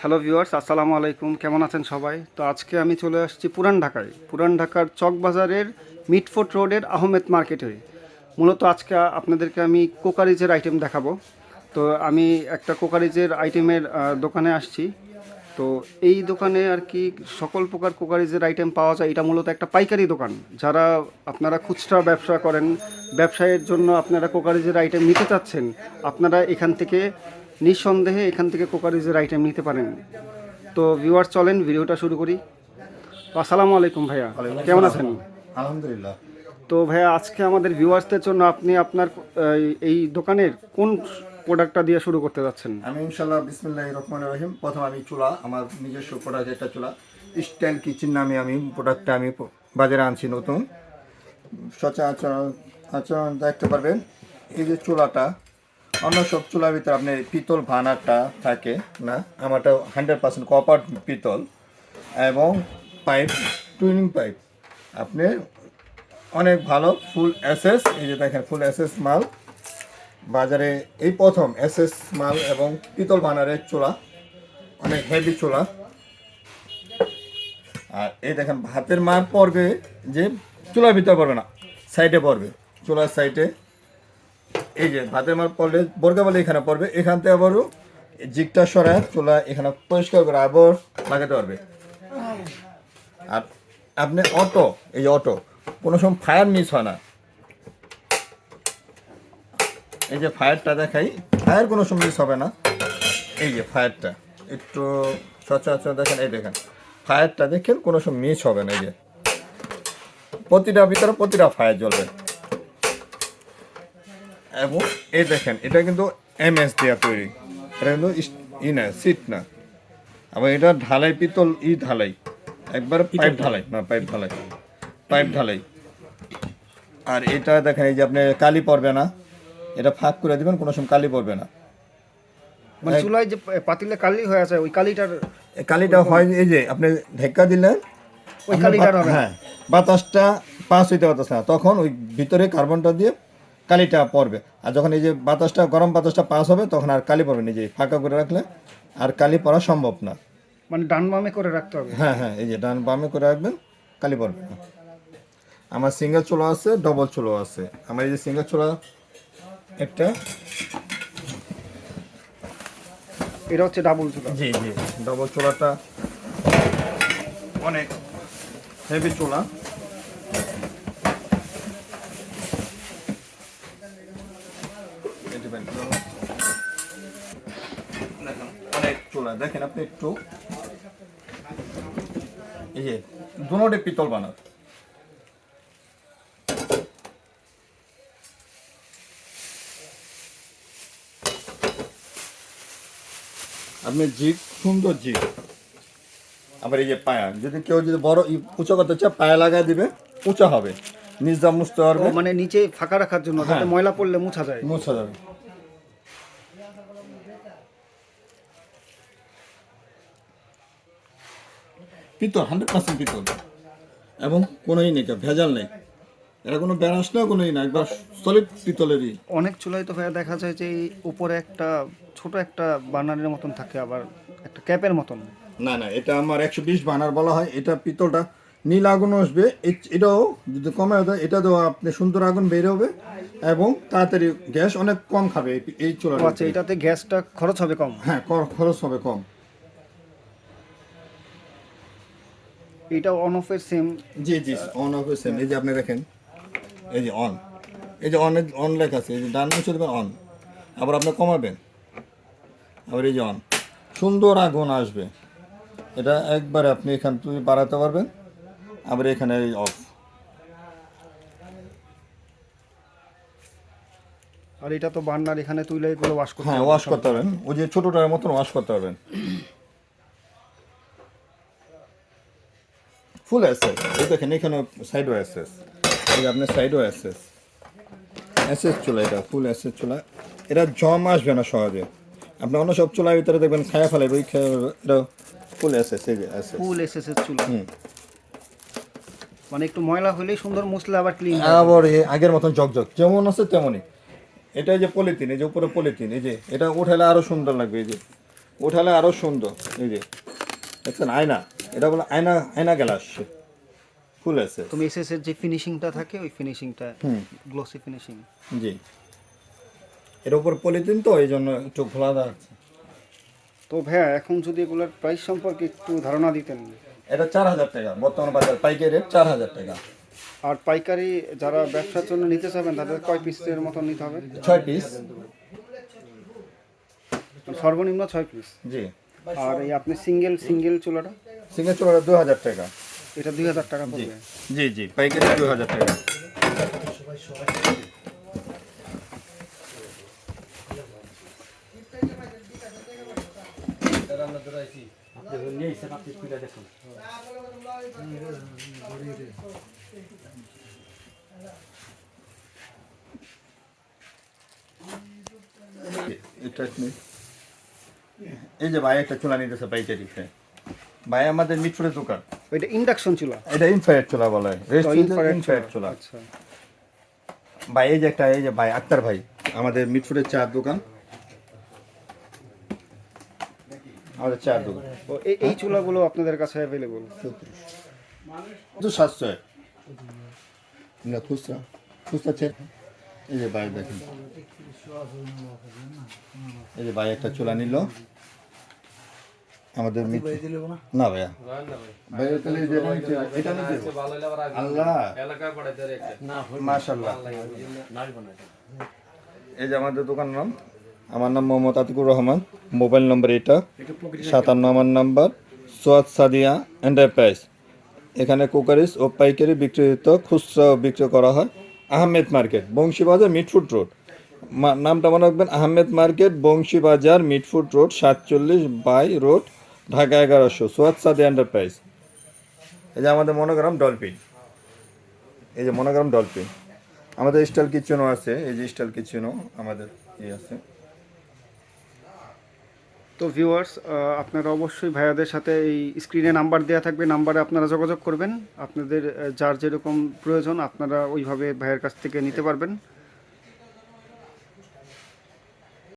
Hello viewers আসসালামু আলাইকুম। কেমন আছেন সবাই? তো আজকে আমি চলে আসছি পুরান ঢাকায়। পুরান ঢাকার চকবাজারের মিটফোর্ট রোডের আহমেদ মার্কেটে। মূলত আজকে আপনাদেরকে আমি কোকারিজের আইটেম দেখাবো। তো আমি একটা কোকারিজের আইটেমের দোকানে আসছি। তো এই দোকানে আর কি সকল প্রকার কোকারিজের আইটেম পাওয়া যায়। এটা মূলত একটা পাইকারি দোকান। যারা আপনারা খুচরা ব্যবসা করেন ব্যবসায়ের জন্য আপনারা কোকারিজের আইটেম নিতে চাচ্ছেন আপনারা এখান থেকে নিঃসন্দেহে এখান থেকে কোকারিজের আইটেম নিতে পারেন। তো ভিউয়ার চলেন ভিডিওটা শুরু করি। আসসালামু আলাইকুম ভাইয়া। কেমন আছেন? আলহামদুলিল্লাহ। তো ভাইয়া আজকে আমাদের ভিউয়ার্সদের জন্য আপনি আপনার এই দোকানের কোন প্রোডাক্টটা দিয়ে শুরু করতে যাচ্ছেন? আমি ইনশাল্লাহ বিসমিল্লাহ রহমান রহিম। প্রথম আমি চুলা, আমার নিজস্ব প্রোডাক্ট একটা চুলা। স্টাইল কিচেন নামে আমি প্রোডাক্টটা আমি বাজারে আনছি নতুন। সচরাচর আচরণ আচরণ দেখতে পারবেন, এই যে চুলাটা, অন্য সব চুলার ভিতরে আপনি পিতল ভানাটা থাকে না, আমারটা হান্ড্রেড পার্সেন্ট কপার পিতল এবং পাইপ টুইনিং পাইপ আপনি অনেক ভালো ফুল এসএস এই যে দেখেন ফুল এসএস মাল। বাজারে এই প্রথম এসএস মাল এবং পিতল বানারের চোলা অনেক হেভি চোলা। আর এই দেখেন, ভাতের মার পড়বে যে চুলার ভিতরে পড়বে না সাইডে পড়বে, চুলার সাইডে এই যে ভাতের মার পড়লে বর্গা বলে এখানে পড়বে, এখান থেকে আবারও জিগটা সরা চুলা এখানে পরিষ্কার করে আবার লাগাতে পারবে। আর আপনি অটো, এই অটো, কোনো সময় ফায়ার মিস হয় না। এই যে ফায়ারটা দেখাই ফায়ার কোনো সময় মিস হবে না। এই যে ফায়ারটা একটু সচরাচর দেখেন এই দেখেন ফায়ারটা দেখেন কোনো সময় মিস হবে না এই যে। প্রতিটা ভিতরে প্রতিটা ফায়ার জ্বলবে। এবং এই দেখেন এটা কিন্তু এম এস দেওয়া তৈরি। এটা কিন্তু ই না সিট না। আবার এটা ঢালাই পিতল ই ঢালাই। একবার পাইপ ঢালাই। না পাইপ ঢালাই। পাইপ ঢালাই। আর এটা দেখেন এই যে আপনি কালি পড়বে না। এটা ফাঁক করে দিবেন কোনো সময় কালি পড়বে না। মানে চুলায় যে পাতিলে কালি হয়ে আছে ওই কালিটার কালিটা হয় এই যে আপনি ঢেক্কা দিলেন ওই না। হ্যাঁ বাতাসটা পাস হইতে পারতেছে না তখন ওই ভিতরে কার্বনটা দিয়ে কালিটা পড়বে। আর যখন এই যে বাতাসটা গরম বাতাসটা পাস হবে তখন আর কালি পড়বে না যে ফাঁকা করে রাখলে আর কালি পড়া সম্ভব না। মানে ডান বামে করে রাখতে হবে। হ্যাঁ হ্যাঁ এই যে ডান বামে করে রাখবেন কালি পড়বে না। আমার সিঙ্গেল চুলো আছে ডবল চুলো আছে। আমার এই যে সিঙ্গেল চুলা একটা। এটা হচ্ছে ডাবল চুলা। জি জি ডবল চোলাটা অনেক হেভি চোলা। অনেক চোলা। দেখেন আপনি একটু, এই যে, দুনোটে পিতল বানাত আপনি জিগ সুন্দর জিগ আবার এই যে পায়া যদি কেউ যদি বড় উঁচু করতে চায় পায়া লাগায় দিবে উঁচা হবে। নিজ দাম মুছতে পারবে। মানে নিচে ফাঁকা রাখার জন্য যাতে হ্যাঁ। ময়লা পড়লে মুছা যায়। মুছা যাবে। পিতল হান্ড্রেড পার্সেন্ট পিতল। এবং কোনোই নেই ভেজাল নেই। এটা কোনো ব্যারাস না কোনোই না একবার সলিড পিতলেরই। অনেক চুলায় তো ভাইয়া দেখা যায় যে এই উপরে একটা ছোট একটা বার্নারের মতন থাকে আবার একটা ক্যাপের মতন। না না এটা আমার একশো বিশ বানার বলা হয় এটা পিতলটা। নীল আগুন আসবে এটাও যদি কমে দেয় এটা দেওয়া আপনি সুন্দর আগুন বের হবে এবং তাড়াতাড়ি গ্যাস অনেক কম খাবে এই- চুলা আচ্ছা এটাতে গ্যাসটা খরচ হবে কম? হ্যাঁ খরচ হবে কম। এটা অন অফ অফের same ji ji on off same এই যে আপনি দেখেন। এই যে অন এই যে অন অন লেখা আছে এই যে ডান মুছে দেবেন অন আবার আপনি কমাবেন। আবার এই যে অন সুন্দর আগুন আসবে। এটা একবারে আপনি এখান থেকে বাড়াতে পারবেন আবার এখানে এই অফ আর এটা তো বার্নার এখানে তুলে এগুলো ওয়াশ করতে হ্যাঁ ওয়াশ করতে পারবেন। ওই যে ছোটোটার মতন ওয়াশ করতে পারবেন। ফুল এই দেখেন এখানে এই যে আপনার সাইডও অ্যাসেস অ্যাসেস চুলা এটা ফুল অ্যাসেস চুলা। এটা জম আসবে না সহজে। আপনি অন্য সব চুলার ভিতরে দেখবেন খায়া ফেলাইবে ওই খায়া এটা ফুল অ্যাসেস এই যে অ্যাসেস ফুল এসএসএস চুলা। হুম। মানে একটু ময়লা হলেই সুন্দর মুছলে আবার ক্লিন আবার আগের মতন জকজক যেমন আছে তেমনই। এটা যে পলিথিন এই যে উপরে পলিথিন এই যে এটা উঠালে আরও সুন্দর লাগবে এই যে। উঠালে আরও সুন্দর এই যে। দেখছেন আয়না। এটা বলে আয়না আয়না গ্লাস। ফুল আছে তুমি এসএস এর যে ফিনিশিংটা থাকে ওই ফিনিশিংটা। Glossy finishing ji. এর উপর পলিথিন তো এই জন্য একটু খোলা আছে। তো ভাইয়া এখন যদি এগুলোর প্রাইস সম্পর্কে একটু ধারণা দিতেন। এটা চার হাজার টাকা। বর্তমান বাজার পাইকারি রেট চার হাজার টাকা। আর পাইকারি যারা ব্যবসার জন্য নিতে চাবেন তাদের কয় পিসের মতো নিতে হবে? ছয় পিস মানে সর্বনিম্ন ছয় পিস জি। আর এই আপনি সিঙ্গেল সিঙ্গেল চুলাটা? সিঙ্গেল চুলাটা দু হাজার টাকা। এটা দুই হাজার টাকা পড়বে। জি জি পাইকারি দু হাজার টাকা। এটা এই যে ভাই একটা চুলা নিতেছে পাইকারি। ভাই আমাদের মিটফুটের দোকান। ওইটা ইন্ডাকশন চুলা। এটা ইনফ্রারেড চুলা বলা। ইনফ্রারেড চুলা আচ্ছা। ভাই এই যে একটা এই যে ভাই আক্তার ভাই আমাদের মিটফুটের চার দোকান। আমাদের চার দোকান। এই চুলাগুলো আপনাদের কাছে অ্যাভেলেবল তো সাশ্রয় না খুচরা। খুচরা চেন। এই যে ভাই দেখেন। এই যে ভাই একটা চুলা নিল। আমাদের না? ভাইয়া। ভাইয়া তাহলে এই যে এটা- এটা নিতে আল্লাহ। মাশাল্লাহ এই যে আমাদের দোকানের নাম আমার নাম মোহাম্মদ আতিকুর রহমান মোবাইল নম্বর এটা সাতান্ন আমার নাম্বার সোয়াদ সাদিয়া এন্টারপ্রাইজ এখানে কুকারিস ও পাইকারি বিক্রিত খুচরা বিক্রি করা হয় Ahmed market Bangshibazar Mitford road. মা- নামটা মনে রাখবেন Ahmed market Bangshibazar Mitford road সাতচল্লিশ বাই রোড ঢাকা এগারোশো, সোয়াদ সাদিয়া এন্টারপ্রাইজ এই যে আমাদের মনোগ্রাম ডলফিন এই যে মনোগ্রাম ডলফিন আমাদের স্টাইল কিচেনও আছে, এই যে স্টাইল কিচেনও আমাদের এই আছে। তো ভিউয়ার্স আপনারা অবশ্যই ভাইয়াদের সাথে এই স্ক্রিনে নাম্বার দেওয়া থাকবে নাম্বারে আপনারা যোগাযোগ করবেন। আপনাদের যার যেরকম প্রয়োজন, আপনারা ওইভাবে ভাইয়ের কাছ থেকে নিতে পারবেন।